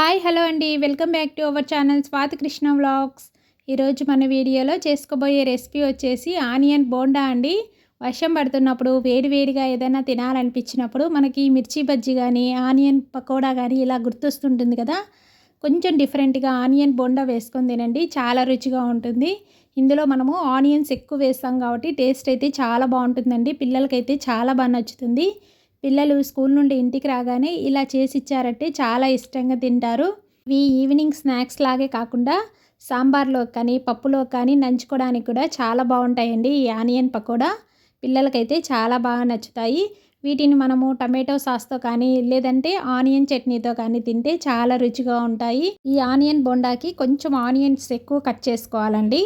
Hi hello అండి. Welcome back to our channel Swathi Krishna vlogs. ఈరోజు మన వీడియోలో చేసుకోబోయే రెసిపీ వచ్చేసి ఆనియన్ బోండా అండి. వర్షం పడుతున్నప్పుడు వేడివేడిగా ఏదైనా తినాలనిపించినప్పుడు మనకి మిర్చి బజ్జీ కానీ ఆనియన్ పకోడా కానీ ఇలా గుర్తొస్తుంటుంది కదా. కొంచెం డిఫరెంట్గా ఆనియన్ బోండా వేసుకొని తినండి. చాలా రుచిగా ఉంటుంది. ఇందులో మనము ఆనియన్స్ ఎక్కువ వేస్తాం కాబట్టి టేస్ట్ అయితే చాలా బాగుంటుందండి. పిల్లలకైతే చాలా బాగా నచ్చుతుంది. పిల్లలు స్కూల్ నుండి ఇంటికి రాగానే ఇలా చేసి ఇచ్చారంటే చాలా ఇష్టంగా తింటారు. ఇవి ఈవినింగ్ స్నాక్స్ లాగే కాకుండా సాంబార్లో కానీ పప్పులో కానీ నంచుకోవడానికి కూడా చాలా బాగుంటాయండి ఈ ఆనియన్ పకోడా. పిల్లలకైతే చాలా బాగా నచ్చుతాయి. వీటిని మనము టమాటో సాస్తో కానీ లేదంటే ఆనియన్ చట్నీతో కానీ తింటే చాలా రుచిగా ఉంటాయి. ఈ ఆనియన్ బొండాకి కొంచెం ఆనియన్స్ ఎక్కువ కట్ చేసుకోవాలండి.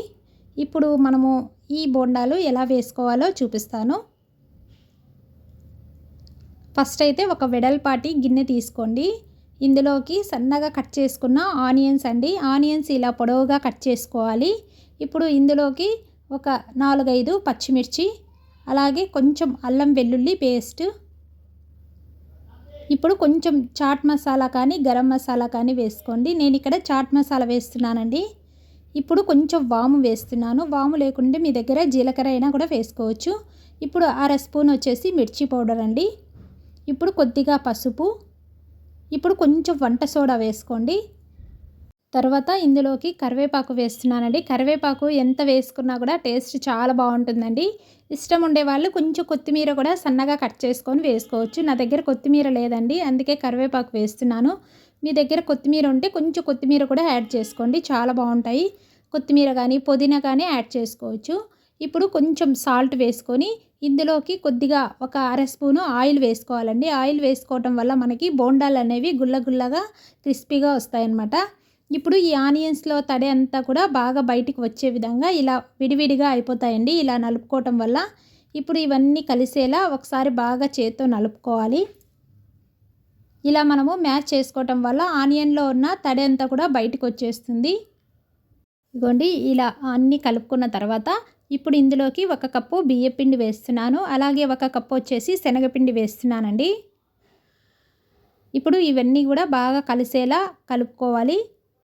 ఇప్పుడు మనము ఈ బొండాలు ఎలా వేసుకోవాలో చూపిస్తాను. ఫస్ట్ అయితే ఒక వెడల్పాటి గిన్నె తీసుకోండి. ఇందులోకి సన్నగా కట్ చేసుకున్న ఆనియన్స్ అండి. ఆనియన్స్ ఇలా పొడవుగా కట్ చేసుకోవాలి. ఇప్పుడు ఇందులోకి ఒక నాలుగైదు పచ్చిమిర్చి అలాగే కొంచెం అల్లం వెల్లుల్లి పేస్ట్. ఇప్పుడు కొంచెం చాట్ మసాలా కానీ గరం మసాలా కానీ వేసుకోండి. నేను ఇక్కడ చాట్ మసాలా వేస్తున్నానండి. ఇప్పుడు కొంచెం వాము వేస్తున్నాను. వాము లేకుంటే మీ దగ్గర జీలకర్ర అయినా కూడా వేసుకోవచ్చు. ఇప్పుడు అర స్పూన్ వచ్చేసి మిర్చి పౌడర్ అండి. ఇప్పుడు కొద్దిగా పసుపు ఇప్పుడు కొంచెం వంట సోడా వేసుకోండి. తర్వాత ఇందులోకి కరివేపాకు వేస్తున్నానండి. కరివేపాకు ఎంత వేసుకున్నా కూడా టేస్ట్ చాలా బాగుంటుందండి. ఇష్టం ఉండే వాళ్ళు కొంచెం కొత్తిమీర కూడా సన్నగా కట్ చేసుకొని వేసుకోవచ్చు. నా దగ్గర కొత్తిమీర లేదండి అందుకే కరివేపాకు వేస్తున్నాను. మీ దగ్గర కొత్తిమీర ఉంటే కొంచెం కొత్తిమీర కూడా యాడ్ చేసుకోండి. చాలా బాగుంటాయి. కొత్తిమీర కానీ పుదీనా కానీ యాడ్ చేసుకోవచ్చు. ఇప్పుడు కొంచెం సాల్ట్ వేసుకొని ఇందులోకి కొద్దిగా ఒక అర స్పూను ఆయిల్ వేసుకోవాలండి. ఆయిల్ వేసుకోవటం వల్ల మనకి బోండాలు అనేవి గుల్లగుల్లగా క్రిస్పీగా వస్తాయన్నమాట. ఇప్పుడు ఈ ఆనియన్స్లో తడి అంతా కూడా బాగా బయటికి వచ్చే విధంగా ఇలా విడివిడిగా అయిపోతాయండి. ఇలా నలుపుకోవటం వల్ల ఇప్పుడు ఇవన్నీ కలిసేలా ఒకసారి బాగా చేత్తో నలుపుకోవాలి. ఇలా మనము మ్యాచ్ చేసుకోవటం వల్ల ఆనియన్లో ఉన్న తడి అంతా కూడా బయటకు వచ్చేస్తుంది. ఇదిగోండి ఇలా అన్నీ కలుపుకున్న తర్వాత ఇప్పుడు ఇందులోకి ఒక కప్పు బియ్యపిండి వేస్తున్నాను. అలాగే ఒక కప్పు వచ్చేసి శనగపిండి వేస్తున్నానండి. ఇప్పుడు ఇవన్నీ కూడా బాగా కలిసేలా కలుపుకోవాలి.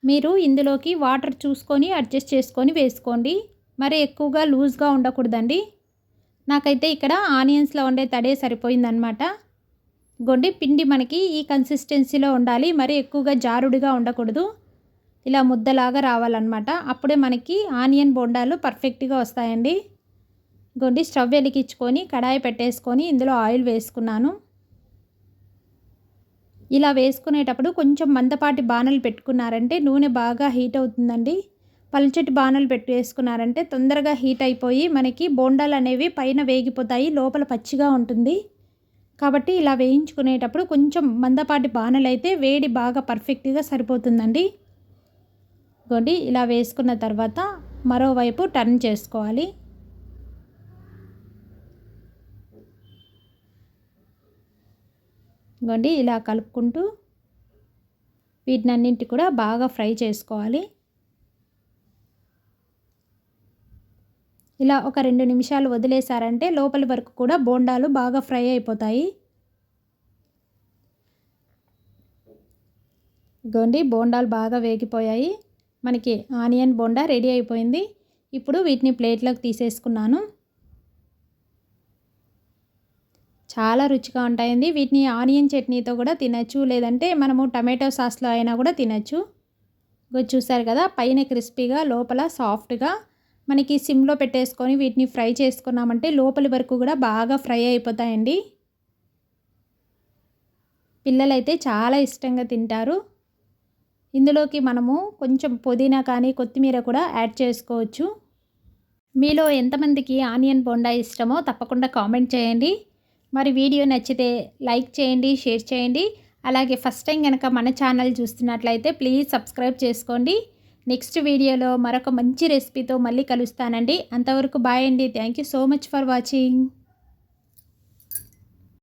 మీరు ఇందులోకి వాటర్ చూసుకొని అడ్జస్ట్ చేసుకొని వేసుకోండి. మరి ఎక్కువగా లూజ్గా ఉండకూడదండి. నాకైతే ఇక్కడ ఆనియన్స్లో ఉండే తడే సరిపోయిందనమాట గొండి పిండి మనకి ఈ కన్సిస్టెన్సీలో ఉండాలి. మరి ఎక్కువగా జారుడుగా ఉండకూడదు. ఇలా ముద్దలాగా రావాలన్నమాట. అప్పుడే మనకి ఆనియన్ బొండాలు పర్ఫెక్ట్గా వస్తాయండి. గొండి స్టవ్ వెలిగించుకొని కడాయి పెట్టేసుకొని ఇందులో ఆయిల్ వేసుకున్నాను. ఇలా వేసుకునేటప్పుడు కొంచెం మందపాటి బాణలు పెట్టుకున్నారంటే నూనె బాగా హీట్ అవుతుందండి. పల్చటి బాణలు పెట్టి వేసుకున్నారంటే తొందరగా హీట్ అయిపోయి మనకి బోండాలు అనేవి పైన వేగిపోతాయి లోపల పచ్చిగా ఉంటుంది. కాబట్టి ఇలా వేయించుకునేటప్పుడు కొంచెం మందపాటి బాణలు అయితే వేడి బాగా పర్ఫెక్ట్గా సరిపోతుందండి. గొండి ఇలా వేసుకున్న తర్వాత మరోవైపు టర్న్ చేసుకోవాలి. గొండి ఇలా కలుపుకుంటూ వీటినన్నింటి కూడా బాగా ఫ్రై చేసుకోవాలి. ఇలా ఒక రెండు నిమిషాలు వదిలేశారంటే లోపలి వరకు కూడా బోండాలు బాగా ఫ్రై అయిపోతాయి. గోండి బోండాలు బాగా వేగిపోయాయి. మనకి ఆనియన్ బొండా రెడీ అయిపోయింది. ఇప్పుడు వీటిని ప్లేట్లోకి తీసేసుకున్నాను. చాలా రుచిగా ఉంటాయండి. వీటిని ఆనియన్ చట్నీతో కూడా తినచ్చు లేదంటే మనము టమాటో సాస్లో అయినా కూడా తినచ్చు. చూసారు కదా పైన క్రిస్పీగా లోపల సాఫ్ట్గా మనకి సిమ్లో పెట్టేసుకొని వీటిని ఫ్రై చేసుకున్నామంటే లోపలి వరకు కూడా బాగా ఫ్రై అయిపోతాయండి. పిల్లలైతే చాలా ఇష్టంగా తింటారు. ఇందులోకి మనము కొంచెం పుదీనా కానీ కొత్తిమీర కూడా యాడ్ చేసుకోవచ్చు. మీలో ఎంతమందికి ఆనియన్ బొండా ఇష్టమో తప్పకుండా కామెంట్ చేయండి. మరి వీడియో నచ్చితే లైక్ చేయండి షేర్ చేయండి. అలాగే ఫస్ట్ టైం కనుక మన ఛానల్ చూస్తున్నట్లయితే ప్లీజ్ సబ్స్క్రైబ్ చేసుకోండి. నెక్స్ట్ వీడియోలో మరొక మంచి రెసిపీతో మళ్ళీ కలుస్తానండి. అంతవరకు బాయ్ అండి. Thank you so much for watching.